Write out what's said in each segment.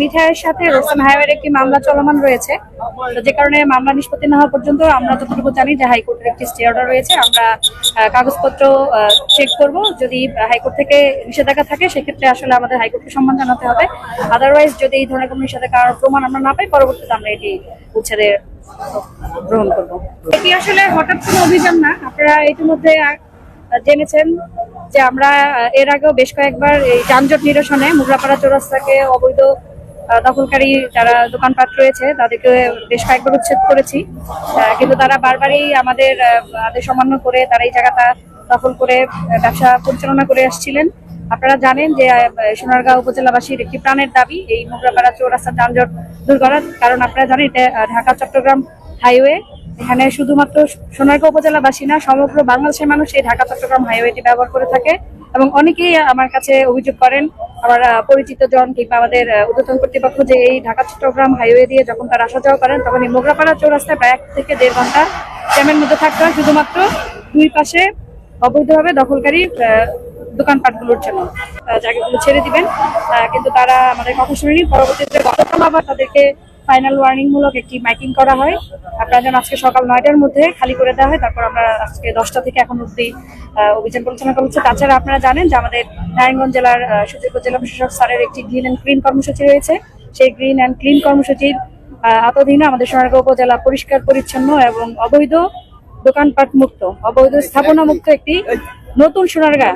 মিঠাইয়ের সাথে রোসান হাইওয়ের একটি মামলা চলমান রয়েছে। যে কারণে মামলা নিষ্পত্তি না হওয়া পর্যন্ত আমরা যতটুকু জানি যে হাইকোর্টের একটি স্টে অর্ডার রয়েছে, আমরা কাগজপত্র চেক করব। যদি হাইকোর্ট থেকে নিষেধাজ্ঞা থাকে, সেক্ষেত্রে আসলে আমাদের হাইকোর্টকে সম্মান জানাতে হবে। আদারওয়াইজ যদি এই ধরনের কোনো নিষেধাজ্ঞার প্রমাণ আমরা না পাই, পরবর্তীতে আমরা এটি উচ্ছেদের গ্রহণ করব। এটি আসলে হঠাৎ কোনো অভিযান না। আপনারা ইতিমধ্যে জেনেছেন যে আমরা এর আগেও বেশ কয়েকবার এই যানজট নিরসনে মুগরাপাড়া চৌরাস্তাকে অবৈধ দখলকারী যারা দোকানপাট রয়েছে, তাদেরকে বেশ কয়েকবার উচ্ছেদ করেছি। কিন্তু তারা বারবারই আমাদের আদেশ অমান্য করে তারা এই জায়গাটা দখল করে ব্যবসা পরিচালনা করে আসছিলেন। আপনারা জানেন যে সোনারগাঁও উপজেলাবাসীর একটি প্রাণের দাবি, এই মোগরাপাড়া চৌরাস্তা যানজট দূর করার কারণ আপনারা জানেন এটা ঢাকা চট্টগ্রাম হাইওয়ে। এখানে শুধুমাত্র সোনারগাঁও উপজেলাবাসী না, সমগ্র বাংলাদেশের মানুষ এই ঢাকা, চট্টগ্রাম হাইওয়েটি ব্যবহার করে থাকে এবং অনেকেই আমার কাছে অভিযোগ করেন, আমার পরিচিত জন কিংবা আমাদের ঊর্ধ্বতন কর্তৃপক্ষ যে এই ঢাকা, চট্টগ্রাম হাইওয়ে দিয়ে যখন তারা আসা যাওয়া করেন, তখন এই মোগরাপাড়া চৌরাস্তায় প্রায় এক থেকে দেড় ঘণ্টা জ্যামের মধ্যে থাকতে হয়। শুধুমাত্র দুই পাশে অবৈধভাবে দখলকারী দোকানপাটগুলোর জন্য। জায়গাগুলো ছেড়ে দিবেন। কিন্তু তারা আমাদের কথা শুনেনি। পরবর্তীতে গতকাল আবার তাদেরকে ফাইনাল ওয়ার্নিং মূলক একটি মাইকিং করা হয়। আপনারা যেন আজকে সকাল নয়টার মধ্যে খালি করে দেওয়া হয়, তারপর আমরা আজকে দশটা থেকে এখন অব্দি অভিযান পরিচালনা করা হচ্ছে তাছাড়া আপনারা জানেন যে আমাদের নারায়ণগঞ্জ জেলার সুযোগ্য জেলা প্রশাসক স্যারের একটি গ্রিন অ্যান্ড ক্লিন কর্মসূচি রয়েছে। সেই গ্রিন অ্যান্ড ক্লিন কর্মসূচির আওতাধীনে আমাদের সোনারগাঁও উপজেলা পরিষ্কার, পরিচ্ছন্ন এবং অবৈধ দোকানপাট মুক্ত অবৈধ স্থাপনা মুক্ত একটি নতুন সোনারগাঁ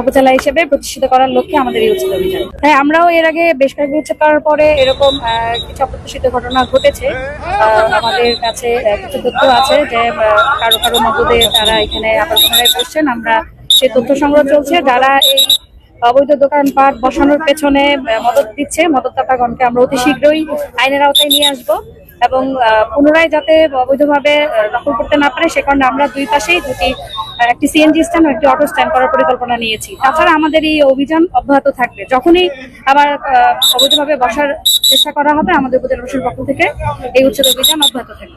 উপজেলা হিসেবে প্রতিষ্ঠিত করার লক্ষ্যে আমাদের এই উচ্ছেদ অভিযান। তাই আমরাও এর আগে বেশ কয়েকবার উচ্ছেদ করার পরে এরকম কিছু অপ্রত্যাশিত ঘটনা ঘটেছে। আমাদের কাছে কিছু তথ্য আছে যে কারও কারও মগদে তারা এখানে আবার পুনরায় বসছেন। আমরা সেই তথ্য সংগ্রহ চলছে। যারা এই অবৈধ দোকানপাট বসানোর পেছনে মদত দিচ্ছে মদতদাতাগণকে। আমরা অতি শীঘ্রই আইনের আওতায় নিয়ে আসব এবং পুনরায় যাতে অবৈধভাবে দখল করতে না পারে, সে কারণে আমরা দুই পাশেই দুটি একটি সিএনজি স্ট্যান্ড একটি অটো স্ট্যান্ড করার পরিকল্পনা নিয়েছি। তাছাড়া আমাদের এই অভিযান অব্যাহত থাকবে। যখনই আবার অবৈধভাবে বসার চেষ্টা করা হবে, আমাদের উপজেলা পক্ষ থেকে এই উচ্ছেদ অভিযান অব্যাহত থাকবে।